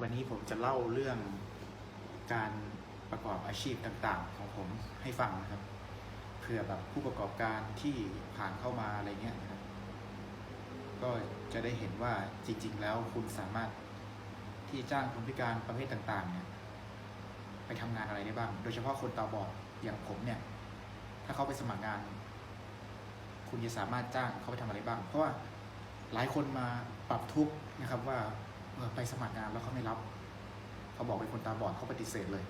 วันนี้ผมจะเล่าเรื่องการประกอบอาชีพต่างๆ ของผมให้ฟังนะครับเผื่อแบบผู้ประกอบการที่ผ่านเข้ามาอะไรเงี้ยนะครับ ก็จะได้เห็นว่าจริง ๆ แล้วคุณสามารถที่จ้างคนพิการประเภทต่างๆเนี่ยไปทำงานอะไรได้บ้าง โดยเฉพาะคนตาบอดอย่างผมเนี่ย ถ้าเขาไปสมัครงาน คุณจะสามารถจ้างเขาไปทำอะไรบ้าง เพราะว่าหลายคนมาปรับทุกข์นะครับว่า ไปสมัครงานแล้วเขาไม่รับ เขาบอกเป็นคนตาบอดเขาปฏิเสธเลย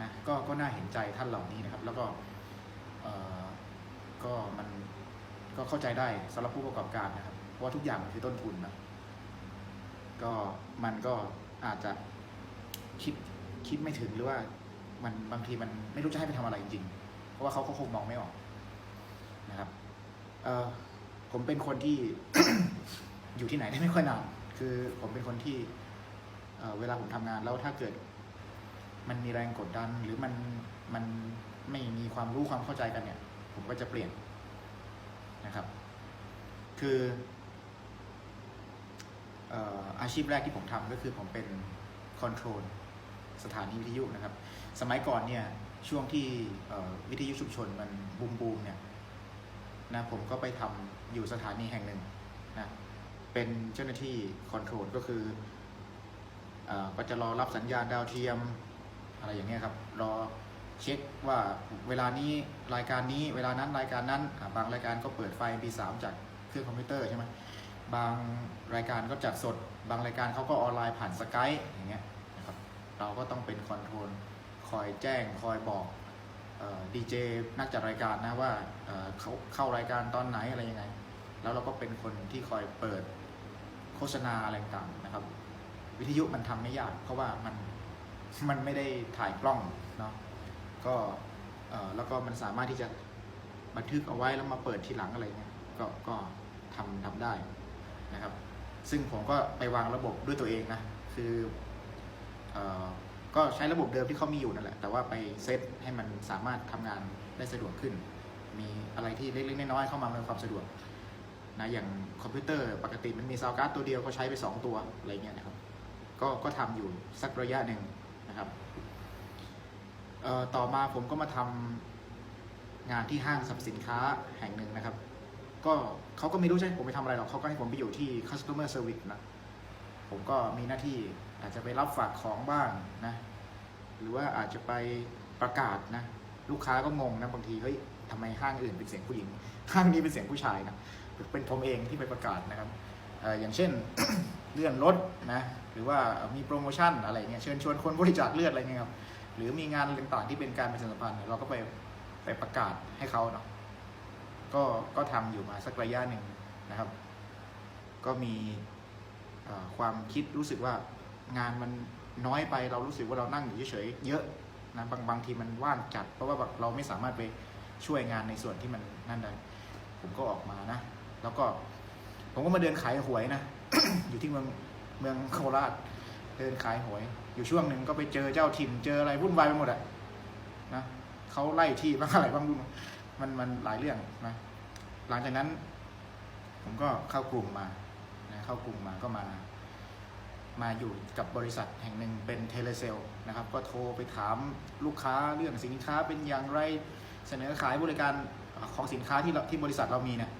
นะก็ก็น่าเห็นใจท่านเหล่านี้นะครับ แล้วก็เออก็มันก็เข้าใจได้สำหรับผู้ประกอบการนะครับเพราะว่าทุกอย่างมันคือต้นทุนนะก็มันก็อาจจะคิดคิดไม่ถึงหรือว่ามันบางทีมันไม่รู้จะให้ไปทำอะไรจริงๆ เพราะว่าเขาก็คงมองไม่ออกนะครับเออผมเป็นคนที่อยู่ที่ไหนได้ไม่ค่อยนาน คือผมเป็นคนที่เวลาผมทำงานแล้วถ้าเกิด มันมีแรงกดดัน หรือมันมันไม่มีความรู้ความเข้าใจกันเนี่ย ผมก็จะเปลี่ยนนะครับ คืออาชีพแรกที่ผมทำก็คือผมเป็นคอนโทรลสถานีวิทยุนะครับ สมัยก่อนเนี่ยช่วงที่วิทยุชุมชนมันบูมบูมเนี่ยนะผมก็ไปทำอยู่สถานีแห่งหนึ่งนะ เป็นเจ้าหน้าที่คอนโทรลก็คืออก็จะรอรับสัญญาณดาวเทียมอะไรอย่างเงี้ยครับ รอเช็คว่าเวลานี้รายการนี้เวลานั้นรายการนั้น บางรายการก็เปิดไฟ MP3 จากเครื่องคอมพิวเตอร์ใช่ไหมบางรายการก็จัดสด บางรายการเขาก็ออนไลน์ผ่านสกายอย่างเงี้ยนะครับเราก็ต้องเป็นคอนโทรลคอยแจ้งคอยบอกดีเจนักจัดรายการนะว่าเขาเข้ารายการตอนไหนอะไรยังไง แล้วเราก็เป็นคนที่คอยเปิดโฆษณาอะไรต่างนะครับ วิทยุมันทำไม่ยาก เพราะว่ามันมันไม่ได้ถ่ายกล้องเนาะก็แล้วก็มันสามารถที่จะบันทึกเอาไว้แล้วมาเปิดทีหลังอะไรเงี้ยก็ก็ทำทำได้นะครับ ซึ่งผมก็ไปวางระบบด้วยตัวเองนะคือเออก็ใช้ระบบเดิมที่เขามีอยู่นั่นแหละ แต่ว่าไปเซตให้มันสามารถทำงานได้สะดวกขึ้น มีอะไรที่เล็กๆน้อยๆเข้ามาเป็นความสะดวก นะอย่างคอมพิวเตอร์ปกติมันมีซาวการ์ดตัวเดียวก็ใช้ไป 2 ตัวอะไรเงี้ยนะครับก็ก็ทำอยู่สักระยะหนึ่งนะครับเอ่อต่อมาผมก็มาทำงานที่ห้างสรรพสินค้าแห่งหนึ่งนะครับ ก็เขาก็ไม่รู้ใช่ผมไปทำอะไรหรอกเขาก็ให้ผมไปอยู่ที่ customer service นะผมก็มีหน้าที่อาจจะไปรับฝากของบ้างนะหรือว่าอาจจะไปประกาศนะลูกค้าก็งงนะบางทีเฮ้ยทำไมห้างอื่นเป็นเสียงผู้หญิง ห้างนี้เป็นเสียงผู้ชายนะ เป็นผมเองที่ไปประกาศนะครับออย่างเช่นเลื่อนรถนะหรือว่ามีโปรโมชั่นอะไรเงี้ยเชิญชวนคนบริจาคเลือดอะไรเงี้ยครับหรือมีงานต่างๆที่เป็นการประชาสัมพันธ์เราก็ไปไปประกาศให้เขาเนาะก็ก็ทำอยู่มาสักระยะหนึ่งนะครับ ก็มีความคิดรู้สึกว่างานมันน้อยไปเรารู้สึกว่าเรานั่งอยู่เฉยๆเยอะนะบางบางทีมันว่างจัด เพราะว่าแบบเราไม่สามารถไปช่วยงานในส่วนที่มันนั่นได้ผมก็ออกมานะ แล้วก็ ผมก็มาเดินขายหวยนะ อยู่ที่เมืองเมืองโคราช เดินขายหวย อยู่ช่วงหนึ่งก็ไปเจอเจ้าถิ่น เจออะไรวุ่นวายไปหมดอะนะเขาไล่ที่บ้างอะไรบ้างมันมันหลายเรื่องนะ หลังจากนั้น ผมก็เข้ากลุ่มมานะเข้ากลุ่มมาก็มา มาอยู่กับบริษัทแห่งหนึ่งเป็นเทเลเซลนะครับ ก็โทรไปถามลูกค้าเรื่องสินค้าเป็นอย่างไรเสนอขายบริการของสินค้าที่เราที่บริษัทเรามีเนี่ย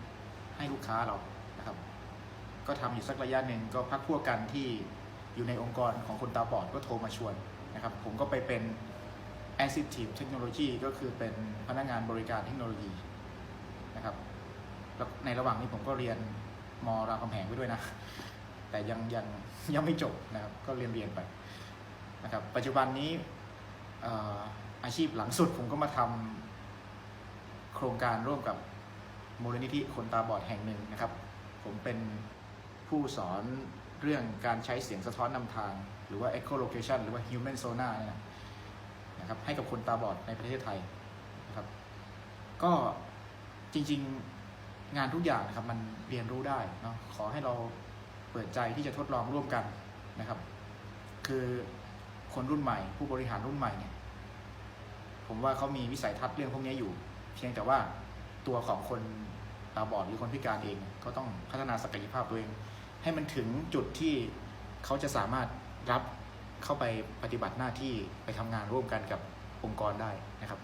ให้ลูกค้าเรานะครับ ก็ทำอยู่สักระยะหนึ่งก็พักพวกกันที่อยู่ในองค์กรของคนตาบอดก็โทรมาชวนนะครับ ผมก็ไปเป็น Assistive Technology ก็คือเป็นพนักงานบริการเทคโนโลยีนะครับแล้วในระหว่างนี้ผมก็เรียนมรามคำแหงไปด้วยนะ แต่ยังยังยังไม่จบนะครับ ก็เรียนเรียนไปนะครับ ปัจจุบันนี้อาชีพหลังสุดผมก็มาทำโครงการร่วมกับ มูลนิธิคนตาบอดแห่งหนึ่งนะครับ ผมเป็นผู้สอนเรื่องการใช้เสียงสะท้อนนำทาง หรือว่า echolocation หรือว่า human sonar เนี่ยนะนะครับให้กับคนตาบอดในประเทศไทยนะครับ ก็จริงๆงานทุกอย่างนะครับมันเรียนรู้ได้เนาะขอให้เราเปิดใจที่จะทดลองร่วมกันนะครับ คือคนรุ่นใหม่ ผู้บริหารรุ่นใหม่เนี่ยผมว่าเขามีวิสัยทัศน์เรื่องพวกนี้อยู่ เพียงแต่ว่า ตัวของคนตาบอดหรือคนพิการเองก็ต้องพัฒนาศักยภาพตัวเอง ให้มันถึงจุดที่เขาจะสามารถรับเข้าไปปฏิบัติหน้าที่ไปทำงานร่วมกันกับองค์กรได้นะครับ